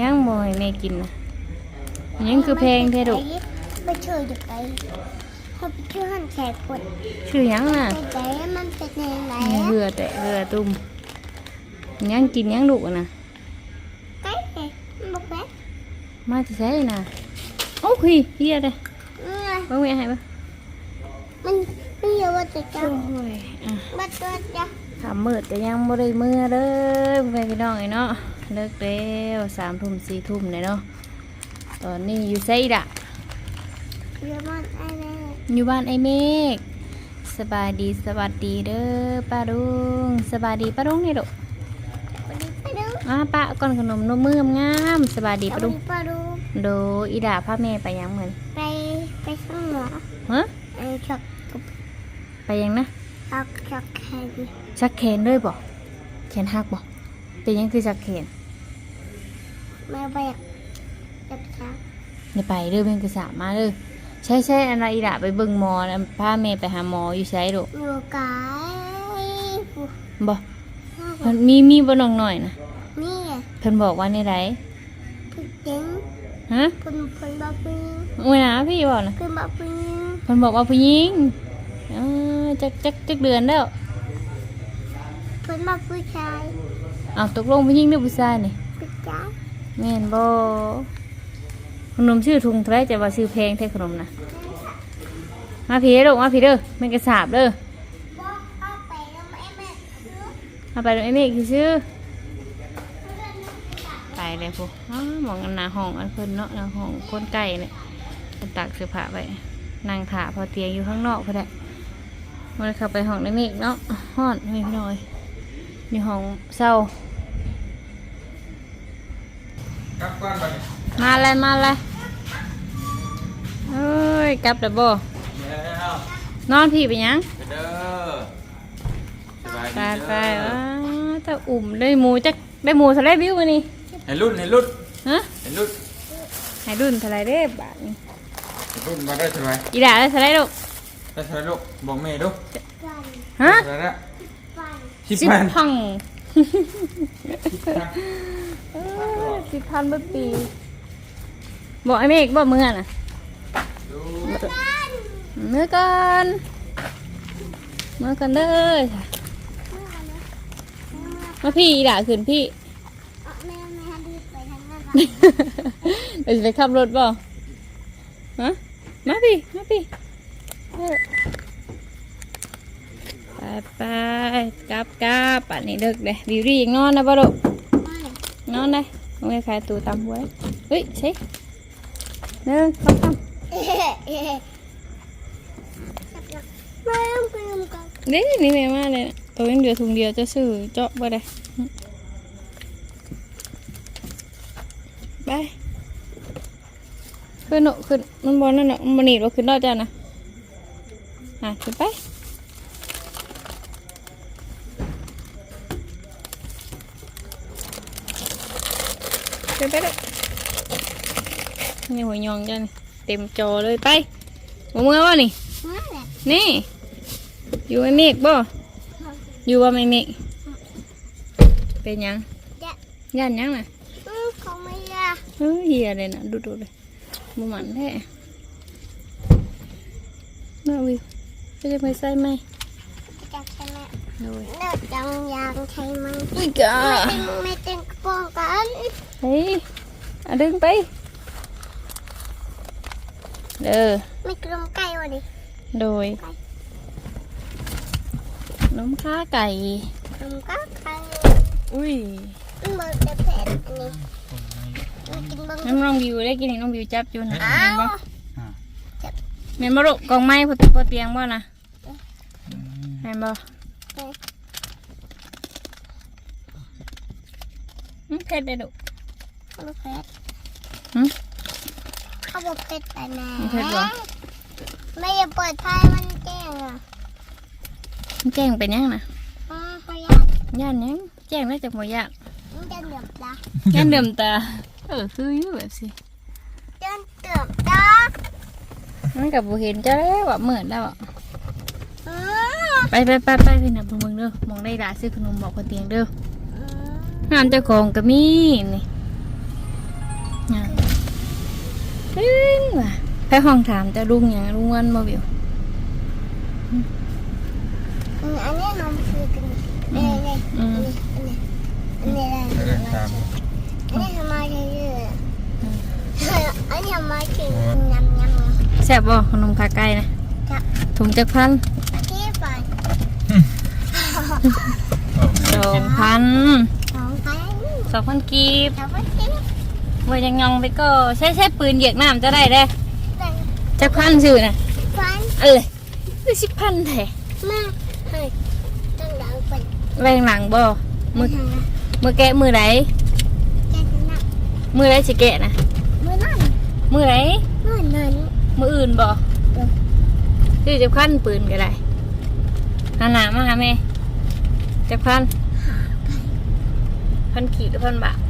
ยังบ่ให้แม่กินนะยังคือเพลงแท้ดุไปช่วยเด็กไปเขาไปช่วยหันแขกคนชื่อหยังน่ะไปใจมันเป็นยังไงเหือแต่เหือตุ่มยังกินยังดุอะนะไก่มันบอกแม่มาจะใช่น่ะโอ้ยเฮียเลยเนี่ยบ่แม่ให้บ่มันมันเยอะว่าจะจับโอ้ยอะบัดตัวจะขำมืดแต่ยังบ่ได้มือเด้อพ่อแม่พี่น้องไอ้เนาะ เลิกแล้วสามทุ่มสี่ทุ่มเลยเนาะตอนนี้อยู่ไสดะเยอะมากไอ้แม่อยู่บ้านไอ้เมฆสบายดีสวัสดีเด้อป้าดุงสบายดีป้าดุงนี่ดุไปดูไปดูอ่าป้าก่อนขนมนมมืองามๆสบายดีป้าดุงไปดูโดอีดาพาแม่ไปยังเหมือนไปไปข้างหมอฮะไอ้ช็อกไปยังนะช็อกช็อกแค่ดิชักแขนด้วยบ่แขนหักบ่เป็นยังคือชักแขน แม่ไปอยากจับช้างอย่าไปเด้อเพิ่นคือสามมาเด้อใช่ใช่อันน่ะอีดาไปเบิ่งหมอนะพาแม่ไปหาหมออยู่ไสดุอยู่ไกลปุ๊บบ่เพิ่นมีมีบ่น้องหน่อยนะนี่ไงเพิ่นบอกว่าในไรพึ่งเจ๋งฮะพึ่งพึ่งบอกพึ่งโอ้ยนะพี่บอกนะพึ่งบอกพึ่งเพิ่นบอกว่าผู้หญิงเออจักจักจักเดือนแล้วพึ่งบอกผู้ชายเอาตกลงผู้หญิงหรือผู้ชายนี่ผู้ชาย แม่นบ่ขนมชื่อถุงเท่าไรจะว่าชื่อแพงแท้ขนมนะมาพี่เด้อลูกมาพี่เด้อแม่กระสาบเด้อเอาไปแล้วแม่แม่ซื้อเอาไปเด้อไอ้เมฆคือชื่อไปเลยพวกมองอันหนาห้องอันเพิ่นเนาะหนาห้องคนไก่เนี่ยตักเสื้อผ้าไว้นั่งถาพอเตียงอยู่ข้างนอกพอได้มันเข้าไปห้องไอ้เมฆเนาะฮ้อนไม่พี่น้อยอยู่ห้องเศร้า กลับก่อนไปมาเลยมาเลยเอ้ยกลับแล้วบ่แล้วนอนพี่ไปยังไปเด้อสบายไปดีไปเด้อว้าถ้าอุ่มได้หมูจักได้หมูทะเลบิวมานี่ให้รุ่นให้รุ่นฮะให้รุ่นให้รุ่นทะเลเด้บาทนี่ให้รุ่นมาได้สบายอีด่าได้ทะเลลูกได้สบายลูกบอกแม่ดูฟันฮะได้แล้วฟันสิบสิบพันพังสิบพันเอ้ย สิบพันเมื่อปีบอกไอ้เมฆบอกมึงอะนะดูเมื่อก่อนเมื่อก่อนเด้อมาพี่อีด่าขึ้นพี่เอาแม่แม่ให้รีบไปทางนั้นเดี๋ยวจะไปขับรถบ่ฮะมาพี่มาพี่เออไปไปกลับกลับป่านนี้เดึกเลยบิวรี่ยังนอนนะบ่ลูก น้อนได้โอ้ยขายตูตามหวยเฮ้ยใช่หนึ่งสองสามเอ๊ะเอ๊ะแม่ต้องไปทำกันเด้นี่แม่มาเลยตัวยังเดียวถุงเดียวจะซื้อเจาะบ่ได้ไปขึ้นเนอะขึ้นมันบอลนั่นเนอะมันหนีบเราขึ้นได้จ้านะอะขึ้นไป ไปไปเลยนี่หัวยองจ้ะนี่เต็มจอเลยไปบ่เมื่อวะนี่ นี่ อยู่ไอเมฆบ่อยู่ว่าไม่เมฆเป็นยังย่านยังน่ะอืมเขาไม่ยาเฮ้ยเฮียเลยนะดูดูเลยบ่หมันแท้น่าวิวจะจะไปใส่ไหมจับใช่ไหมโอ้ยเด็กยังยังใช่ไหมอุ้ยกะไม่เป็นไม่เป็นกระโปรงกัน เฮ้ยอะดึงไป เด้อไม่กลมไก่วะดิ โดยน้ำข้าไก่กลมก็ไก่ อุ้ยมันบอกจะเผ็ดนี่มันกินบ้างน้ำน้องบิวได้กินให้น้องบิวจับอยู่นะอ้าแม่นวบ่แม่นบ่ลูกกองไม้พอพอเตียงบ่นะแม่นบ่อืมเผ็ดได้ ลูกเขาบอกเผ็ดหืมเขาบอกเผ็ดแต่ไหนมันเผ็ดเหรอ ไม่อย่าเปิดไฟมันแจ้งอะมันแจ้งเป็นยังนะอ๋อเขาอยากย่านยังแจ้งได้จากบ่ยากมันจะเหลือบตาย่านเดิมตาเออคืออยู่แบบสิจนเตือบตามันกับบ่เห็นจ้าแล้วว่าเหมือนแล้วอะอืมไปไปไปไปพี่น่ะเบิ่งเด้อมองได้ดาซื้อขนมบอกพอเตียงเด้ออืมงานเจ้าของก็มีนี่ ตึ้งว่ะไปห้องถามแต่ลุงหยังลุงวันบ่วิวอันนี้ทำคือกันอันนี้อันนี้อันนี้อันนี้อันเอนี้อตามอันนี้ทำไมาเรื่อยๆอันนี้ทำไมาถึงยำยำแซ่บบ่ขนมขาไก่นะถุงจักพันที่ฝันสองพันสองพันสองพันกีบสองพัน ที่ว่ายังยองไปก็ใช้ใช้ปืนเหยียกน้ำจะได้เด้หนึ่งจักพันชื่อน่ะพันเอ้ยคือสิบพันแท้มาให้ตั้งหลังเป็นแวงหลังบ่มือมือมือแกะมือไหนแค่นั้นมือไหนสิแกะนะมือนั่นมือไหนมือนั้นมืออื่นบ่เออชื่อจักพันปืนก็ได้หาหนามาหาแม่จักพันพันขีดหรือพันบาทพันกีบ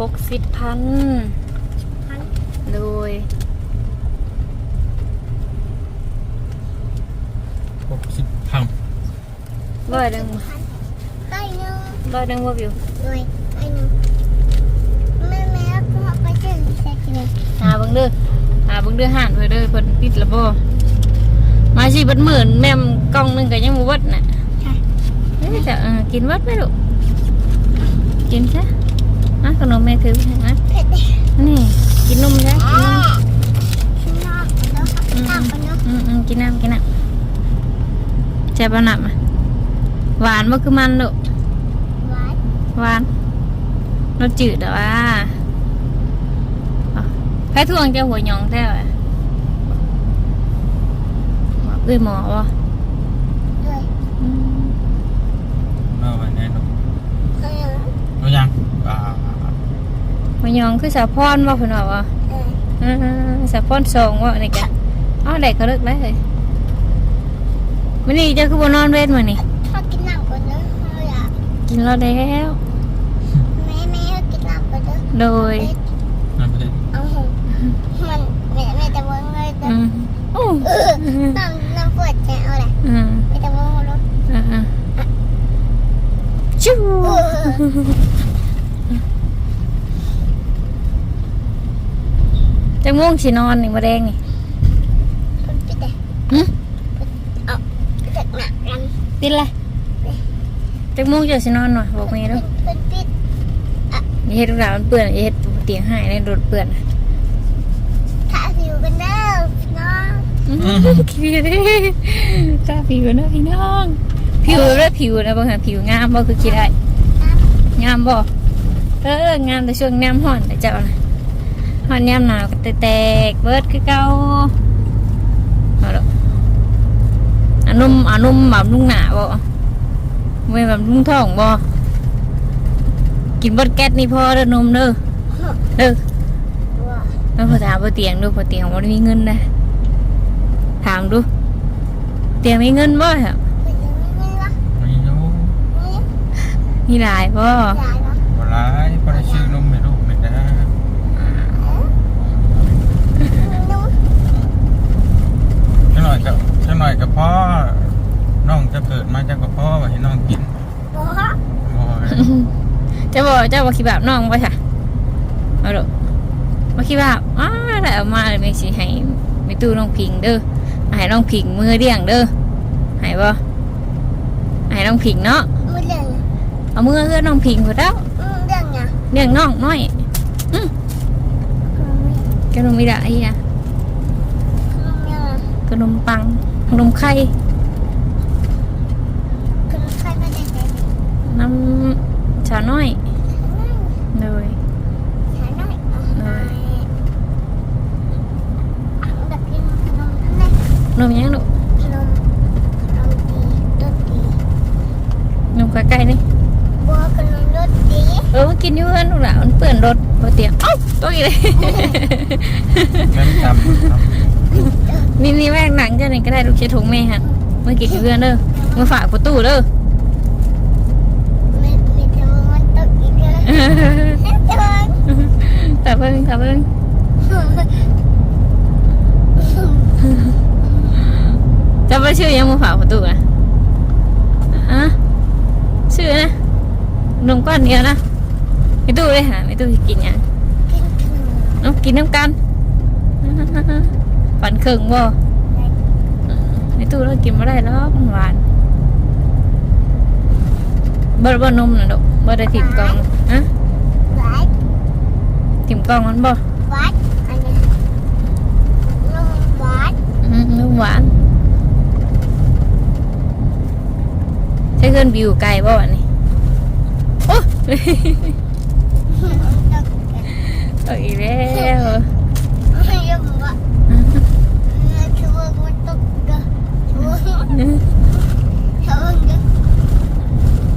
หกสิบพันพันโดยหกสิบพังร้อยหนึ่งพันได้หนึ่งร้อยหนึ่งว่าวิวด้วยได้หนึ่งแม่แม่ก็ไปเจอใส่กินหาเบิ่งเด้อหาเบิ่งเด้อห่านเพิ่นเด้อเพิ่นปิดและบ่มาสิเบัดหมื่นแม่มกล่องหนึงก็ยังบ่เบิดน่ะค่ะเอ้ยจะเออกินเบิดไหมลูกกินซะ อะขนมแม่ถือให้นะเผ็ดดินี่กินนมซะกินนมข้างนอกแล้วก็ตามกันเนาะอืมอืมกินน้ำกินน้ำแช่บะหนับอะหวานบ่คือมันลูกหวานหวานรสจืดแต่ว่าอะใครทวงเจ้าหัวหยองแท้ว่ะบอกเอ้ยหมอวะ ด้วย อืม มาวันนี้เนาะ เออ รู้ยังอ่า หัวหยองคือสาวพรว่าเพิ่นว่าว่าเอออ่าสาวพรสองว่านี่กะอ้าวได้เขาเลิกแล้วเลยมื้อนี้เจ้าคือบ่นอนเว้นมื้อนี้ถ้ากินน้ำก่อนเนาะเราอยากกินแล้วแล้วแม่แม่กินน้ำก่อนเนาะโดยนั่นเป็นเอาหงมันแม่แม่จะเบิ้งเลยแต่อืมโอ้เออน้ำน้ำปวดแกเอาแหละอืมแม่จะเบิ้งรถอ่าอ่าชิว เออ จะง่วงสินอนนี่บ่แดงนี่คนปิดเลยหึเอาเด็กหนักกันปิดเลยจะง่วงจะสินอนหน่อยบอกแม่ดูคนปิดอย่าเฮ็ดลูกหลานมันเปื้อนอย่าเฮ็ดเตียงหายในรถเปื้อนถ้าสิวกันเด้อน้องผิวดิตาผิวนะพี่น้อง ผิวแล้วผิวนะบางทีผิวงามบ่คือคิดได้งามบ่เอองามแต่ช่วงน้ำห่อนแต่เจ้านะ ห่อนยามหนาวก็แตกๆเบิดคือเก่าเอาละอันนุ่มอันนุ่มแบบนุ่งหนาบ่ไม่แบบนุ่งท้องบ่กินเบดแก๊สนี่พอเด้อนมเด้อเด้อว้าแล้วพอถามพอเตียงดูพอเตียงมันมีเงินนะถามดู เตียงมีเงินบ่ครับเป็นยังไงวะไม่รู้นี่มีหลายบ่ยายเนาะบ่ร้ายบ่ได้ชื่อนมให้ลูกเลยนะ นุ่ม จัง หน่อยกับจังหน่อยกับพ่อน้องจะเกิดมาจากกับพ่อว่าให้น้องกินบ่บ่เลยเจะบอกเจ้าบอกคิดแบบน้องบ่ค่ะเอาดูมาคิดแบบอ้าได้เอามาเลยไม่สิให้ไม่ตู้น้องพิงเด้อให้น้องพิงมือเลี้ยงเด้อให้บ่ให้น้องพิงเนาะมือเรื่องเอามือเอื้อน้องพิงพอแล้วอืมเรื่องไงเลี้ยงน้องน้อยอืมขนมมีได้อีอะขนมยัง ขนมปัง ขนมไข่ขนมไข่ไม่ได้ใจน้ำชาน้อยเลยใช้ได้แบบกินขนมนั่นแหละนมยังลูกขนมขนมดีรสดีนมไก่ๆนี่บัวขนมรสดีเออมันกินอยู่เพื่อนลูกหลานมันเปื่อนรถพอเตียงเอ้าตัวอีกเลยแม่นจำ มีมีแม่หนังเจ้าหนึ่งก็ได้ลูกเชดทงแม่ฮะเมื่อกี้เพื่อนเด้อมาฝากประตูเด้อไม่ไม่จะมันตกอีกเลยจะมันแต่เพิ่งแต่เพิ่งจะไปชื่อยังมาฝากประตูนะอะชื่อนะนมก้อนเดียวนะไม่ตู้เลยหาไม่ตู้สิกินยังกินขนมน้กินน้ำกัน ฝันเคิงบ่ในตู้เรากินไม่ได้หรอกมันหวานบ่บ่นมน่ะดอกบ่ได้ถิ่มกล่องฮะวัดถิ่มกล่องมันบ่วัดอันนี้นมวัดอืมนมหวานใช้เครื่องบิวไกลบ่อันนี้โอ้ เอาอีกแล้ว เด้อ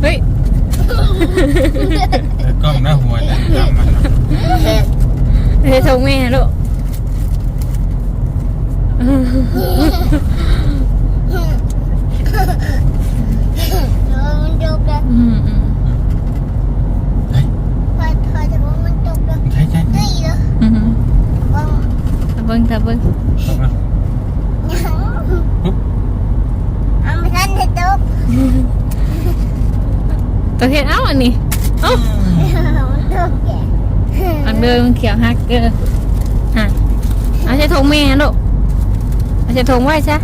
เฮ้ย แต่กล้องหน้าหัวจะจำมันนะ เฮ้ยทงแม่ลูก มันตกเด้อ อืมอืม เฮ้ย พอพอจะว่ามันตกเด้อ ใช่ใช่ ได้เหรอ อืม ว่า ตะเบิ้งตะเบิ้ง ตก ตกตัวเห็ดเอ้าอันนี้เอ้ามันตกแกอันเดิมเขียวฮักเกอร์ฮะเอาใช้ทงแม่ลูกเอาใช้ทงไว้ซะ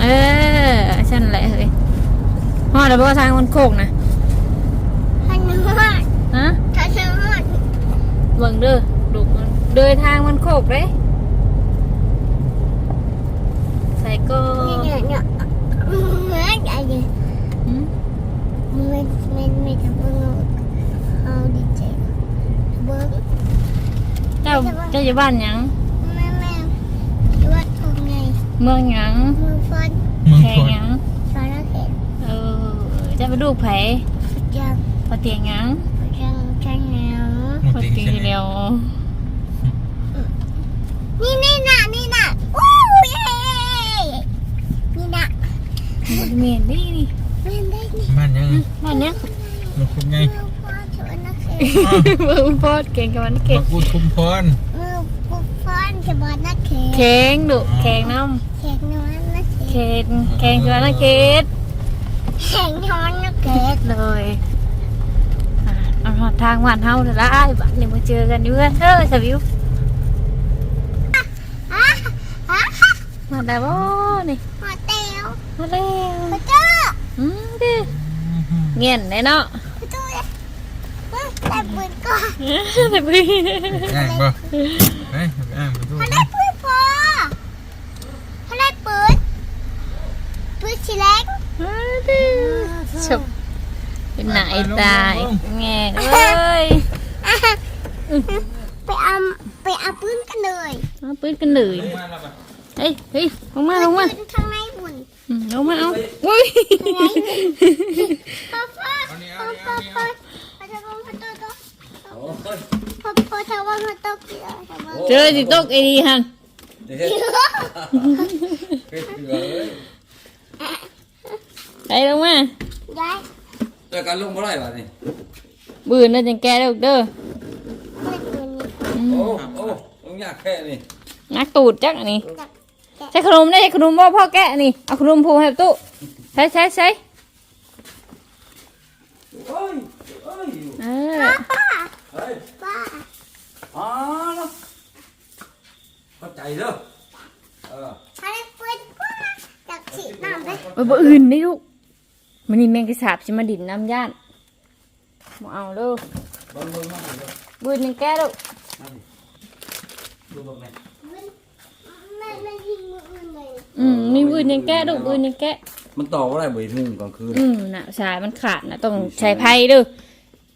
เออฉันแหละเฮ้ยพ่อเดี๋ยวพ่อทางมันโคกนะทันมากฮะทันมากเบิ่งเด้อดูมันเดินทางมันโคกเลยใส่ก็เนี่ยเนี่ยเหมื อนอะไรอืมไม่ไม่ไม่ทำเบิ้งเอาดีใจเบิ้งเจ้าเจ้าอยู่บ้านหยังแม่แม่วัดทงไงเมืองหยังมือฟันมึงแข่คงนหยังสารเข็มเออเจะไปดูไผยังพอเตียงหยังยังยังแนวมึงพอตีเตียงเสียเดียวนี่นี่น่ะนี่น่ะอู้ยนี่น่ะ มัน เมียนดินี่เล่นได้นี่บ้านยังบ้านเนี้ยมันคุมไงมือฟันชวนนักเข็มเมืองพอดเก่งกับมันเก่มางกูดคุมพรมือปุ๊บฟันจะบอดนักเข็มแข็งดุแข็งน้แข็งนอนนักำเข็มเข็งแข็งคือนะเกดแข็งนอนนักเข็มเลยอะเอาหอดทางหวานเฮาเถอะละไอ้บ้านนี่มาเจอกันอยู่เพื่อนเออสวิวอะอะมาได้บ่นี่หัวเตียว มาแล้วพระเจ้าอืมดิเงียนเลยเนาะพระเจ้าเลยแต่ปืนก่อนแต่พี่อ้างบ่เฮ้ยอ้างไปดูเขาได้ปืนพอเขาได้ปืนปืนสีแดงชบเป็นไหนตายแง่เอ้ยไปเอาไปเอาปืนกันเลยเอาปืนกันเลยเฮ้ยเฮ้ยลงมาลงมา ปืนข้างในบุญอืมลงมาเอาอุ้ยพ่อพ่อพ่อพ่อพ่อพ่อจะว่าพ่อโตโตพ่อพ่อจะว่าพ่อโตกี่แล้วจะว่าเจอสิตกไอ้ดีฮันไปลงมาได้แต่การลงบ่ได้ป่ะนี่บืนน่าจะแก้ได้เด้อไม่ปืนอืมโอ้โอ้ลงยากแค่นี่นักตูดจักอันนี้จับ ใช้ขนมได้ใช้ขนมบ่พ่อแกะนี่เอาขนมผูกให้ตู้ใช้ใช้ใช้โอ้ยโอ้ยเออป้าเฮ้ยป้าอ๋อเนาะเข้าใจเด้อเออเขาได้ปืนป้าจับฉีดน้ำไปไปบ่อื่นนี่ลูกมันนี่แมงกระสาบสิมาดินน้ำย่านบ่เอาเด้อเบิ่งเบิ่งมาเด้อบืนยังแก้ลูกมาดิดูเบิ่งแม่แม่แม่ยิงมืออื่นเลย อืมมีบืนยังแก้ลูกบืนยังแก้มันต่อบ่ได้บ่ทุ่งกลางคืนอืมน่ะสายมันขาดน่ะต้องใช้ไพ่เด้อ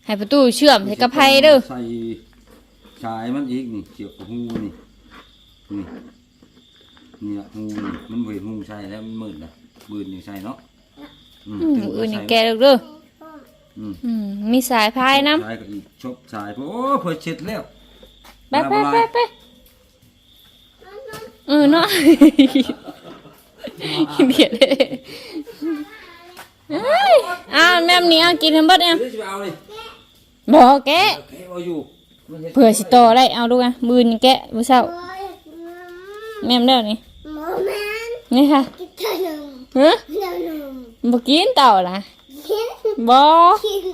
ให้ประตูเชื่อมใช้กระไพ่เด้อใส่ชายมันอีกนี่เกี่ยวกับหูนี่นี่นี่ละหูนี่มันบ่เห็นหูใส่แล้วมันมืดน่ะบืนนี่ใส่เนาะอืมอืมถึงบืนยังใส่แก้ลูกเด้ออืมอืมมีสายพายน้ชายก็อีกชบชายโอ้เพิ่นเช็ดแล้วำไปไปไปไปเออเนาะ เบียดเลยเอ้ยอ้าวแม่มนี้เอากินทั้งเบิดเองเดี๋ยวจะเอาเลยบอกแกะแกเอาอยู่เผื่อสิโตอได้เอาดูอะบืนยังแกะมือเช้าแม่มเด้อนี่หมอแมนนี่ค่ะกินขนมฮะขนมบ่กินเต่าล่ะกินบ่กิน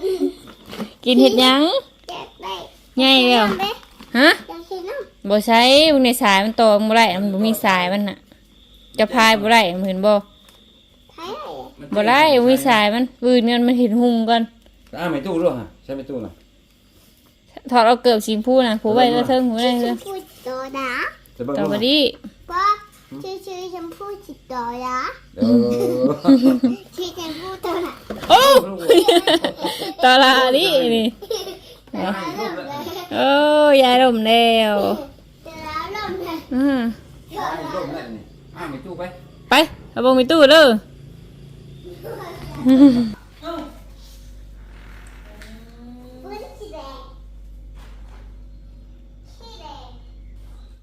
กินเห็ดหยังแจกได้ใหญ่แล้วฮะอยากกินน้ำ บ่ใช้พวกในสายมันโต่อบ่ได้มันบ่มีสายมันน่ะ จะพายบ่ได้มันเห็นบ่ใช่บ่ได้บ่มีสายมันวืนเงินมันเห็นหุงก่อนอ้าไม่ตู้ด้วยฮะใช่ไม่ตู้นะถอดเอาเกือบสีชมพูน่ะผูไว้ก็เทิงหูได้ชเลยมพูตัวนะจะเบิ่งต่อดูมานะดิป้าชื่อชื่อชมพูจิตตัวนะเออชื่อชมพูตัวนะโอ้ตอลาดินี่เริ่มเลยโอ้ยายลมแล้วเดี๋ยวแล้วเริ่มเลยอืม อ้าไม่ตู้ได้นี่อ้าไม่ตู้ไป ไปเอาบ่มีตู้เด้อ